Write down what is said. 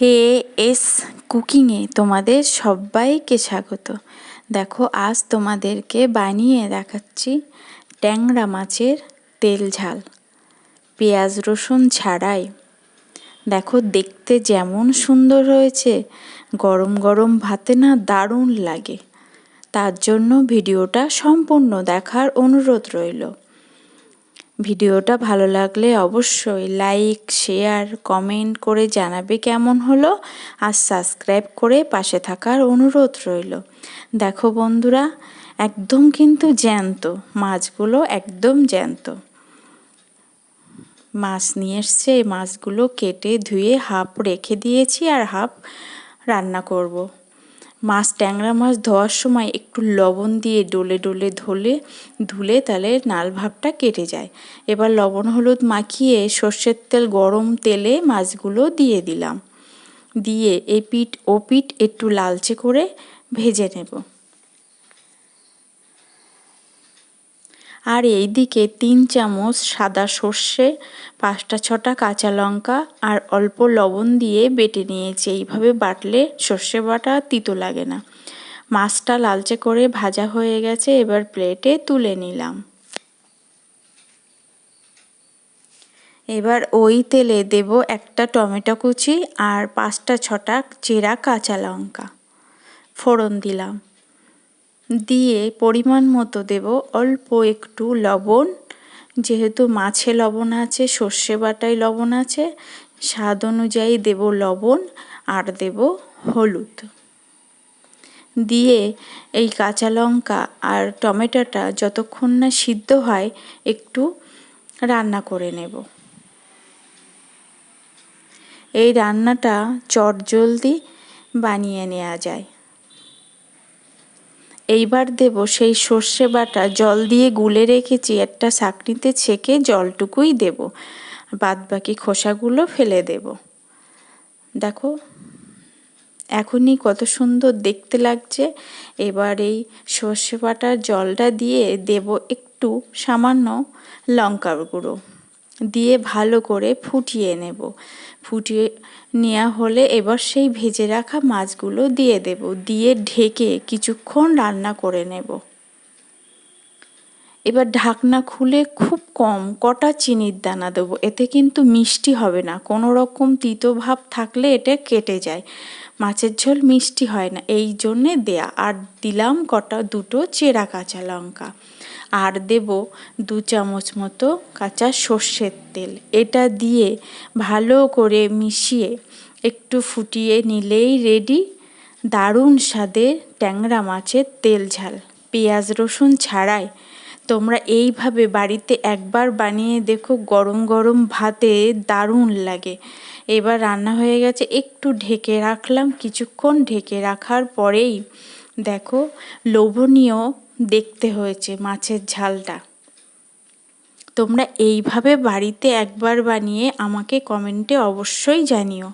হে S কুকিংয়ে তোমাদের সবাইকে স্বাগত। দেখো, আজ তোমাদেরকে বানিয়ে দেখাচ্ছি ট্যাংরা মাছের তেল ঝাল, পেঁয়াজ রসুন ছাড়াই। দেখো, দেখতে যেমন সুন্দর হয়েছে, গরম গরম ভাতে না দারুণ লাগে। তার জন্য ভিডিওটা সম্পূর্ণ দেখার অনুরোধ রইল। ভিডিওটা ভালো লাগলে অবশ্যই লাইক, শেয়ার, কমেন্ট করে জানাবে কেমন হলো আর সাবস্ক্রাইব করে পাশে থাকার অনুরোধ রইল দেখো বন্ধুরা, একদম কিন্তু জ্যান্ত, মাছগুলো একদম জ্যান্ত মাছ নিয়ে এসছে, এই মাছগুলো কেটে ধুয়ে হাফ রেখে দিয়েছি আর হাফ রান্না করব। মাছ, ট্যাংরা মাছ ধোয়ার সময় একটু লবণ দিয়ে ডলে ডলে ধলে, ধুলে তাহলে নাল ভাবটা কেটে যায়। এবার লবণ, হলুদ মাখিয়ে সর্ষের তেল, গরম তেলে মাছগুলো দিয়ে দিলাম। দিয়ে এ পিঠ ও পিঠ একটু লালচে করে ভেজে নেব। আর এই দিকে তিন চামচ সাদা সর্ষে, পাঁচটা ছটা কাঁচা লঙ্কা আর অল্প লবণ দিয়ে বেটে নিয়েছি। এইভাবে বাটলে সর্ষে বাটা তিতো লাগে না। মাছটা লালচে করে ভাজা হয়ে গেছে, এবার প্লেটে তুলে নিলাম। এবার ওই তেলে দেব একটা টমেটো কুচি আর পাঁচটা ছটা চেরা কাঁচা লঙ্কা। ফোড়ন দিলাম। দিয়ে পরিমাণ মতো দেব। অল্প একটু লবণ। যেহেতু মাছে লবণ আছে, সর্ষে বাটায় লবণ আছে, স্বাদ অনুযায়ী দেব লবণ আর দেব হলুদ। দিয়ে এই কাঁচা লঙ্কা আর টমেটোটা যতক্ষণ না সিদ্ধ হয়, একটু রান্না করে নেব। এই রান্নাটা চটজলদি বানিয়ে নেওয়া যায়। এইবার দেব সেই সর্ষে বাটা জল দিয়ে গুলে রেখেছি একটা ছাঁকনিতে ছেঁকে জলটুকুই দেব। বাদ বাকি খোসাগুলো ফেলে দেব। দেখো, এখনই কত সুন্দর দেখতে লাগছে। এবার এই সর্ষে বাটার জলটা দিয়ে দেব একটু সামান্য লঙ্কার গুঁড়ো। দিয়ে ভালো করে ফুটিয়ে নেব। ফুটিয়ে নেওয়া হলে এবার সেই ভেজে রাখা মাছগুলো দিয়ে দেব। দিয়ে ঢেকে কিছুক্ষণ রান্না করে নেব। এবার ঢাকনা খুলে খুব কম কটা চিনির দানা দেবো। এতে কিন্তু মিষ্টি হবে না। কোনো রকম তিতো ভাব থাকলে এটা কেটে যায়। মাছের ঝোল মিষ্টি হয় না। এই জন্যে দেয়া। আর দিলাম কটা দুটো চেরা কাঁচা লঙ্কা। আর দেব দু চামচ মতো কাঁচা সর্ষের তেল। এটা দিয়ে ভালো করে মিশিয়ে একটু ফুটিয়ে নিলেই রেডি দারুণ স্বাদের ট্যাংরা মাছের তেল ঝাল। পেঁয়াজ, রসুন ছাড়াই তোমরা এইভাবে বাড়িতে একবার বানিয়ে দেখো, গরম গরম ভাতে দারুণ লাগে। এবার রান্না হয়ে গেছে, একটু ঢেকে রাখলাম। কিছুক্ষণ ঢেকে রাখার পরেই দেখো, লোভনীয় দেখতে হয়েছে মাছের ঝালটা। তোমরা এইভাবে বাড়িতে একবার বানিয়ে আমাকে কমেন্টে অবশ্যই জানিও।